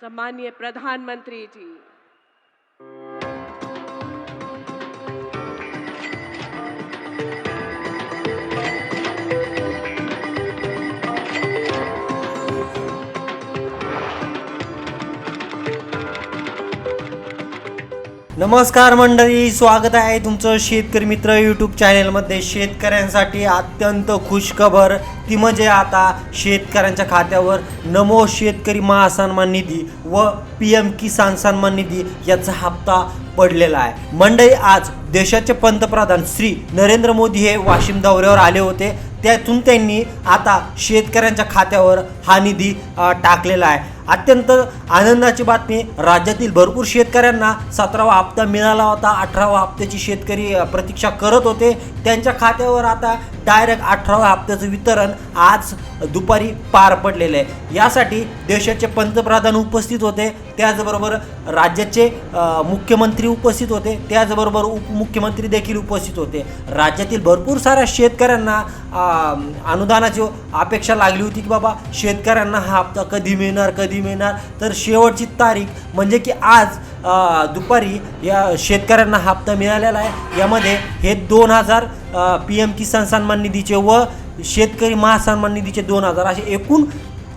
सम्मान्य प्रधानमंत्री जी। नमस्कार मंडळी स्वागत आहे तुमचं शेतकरी मित्र यूट्यूब चॅनेलमध्ये शेतकऱ्यांसाठी अत्यंत खुशखबर. ती म्हणजे आता शेतकऱ्यांच्या खात्यावर नमो शेतकरी महासन्मान निधी व पी एम किसान सन्मान निधी याचा हप्ता पडलेला आहे. मंडळी आज देशाचे पंतप्रधान श्री नरेंद्र मोदी हे वाशिम दौऱ्यावर आले होते. त्यातून त्यांनी आता शेतकऱ्यांच्या खात्यावर हा निधी टाकलेला आहे. अत्यंत आनंदाची बातमी. राज्यातील भरपूर शेतकऱ्यांना सतरावा हप्ता मिळाला होता. अठरावा हप्त्याची शेतकरी प्रतीक्षा करत होते. त्यांच्या खात्यावर आता डायरेक्ट अठराव्या हप्त्याचं वितरण आज दुपारी पार पडलेलं आहे. यासाठी देशाचे पंतप्रधान उपस्थित होते. त्याचबरोबर राज्याचे मुख्यमंत्री उपस्थित होते. त्याचबरोबर उपमुख्यमंत्री देखील उपस्थित होते. राज्यातील भरपूर साऱ्या शेतकऱ्यांना अनुदानाची अपेक्षा लागली होती की बाबा शेतकऱ्यांना हा हप्ता कधी मिळणार कधी मिळणार? तर शेवटची तारीख म्हणजे की आज दुपारी या शेतकऱ्यांना हप्ता मिळालेला आहे. यामध्ये हे दोन हजार पी एम किसान सन्मान निधीचे व शेतकरी महासन्मान निधीचे दोन हजार असे एकूण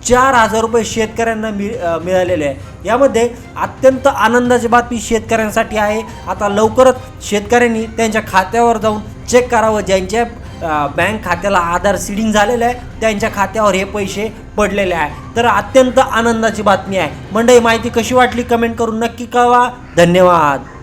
चार हजार रुपये शेतकऱ्यांना मिळ मिळालेले आहे. यामध्ये अत्यंत आनंदाची बातमी शेतकऱ्यांसाठी आहे. आता लवकरच शेतकऱ्यांनी त्यांच्या खात्यावर जाऊन चेक करावं. ज्यांच्या बँक खात्याला आधार सीडिंग झालेलं आहे. त्यांच्या खात्यावर हे पैसे पडलेले आहे. तर अत्यंत आनंदाची बातमी आहे. मंडळी माहिती कशी वाटली? कमेंट करून नक्की कळवा. धन्यवाद.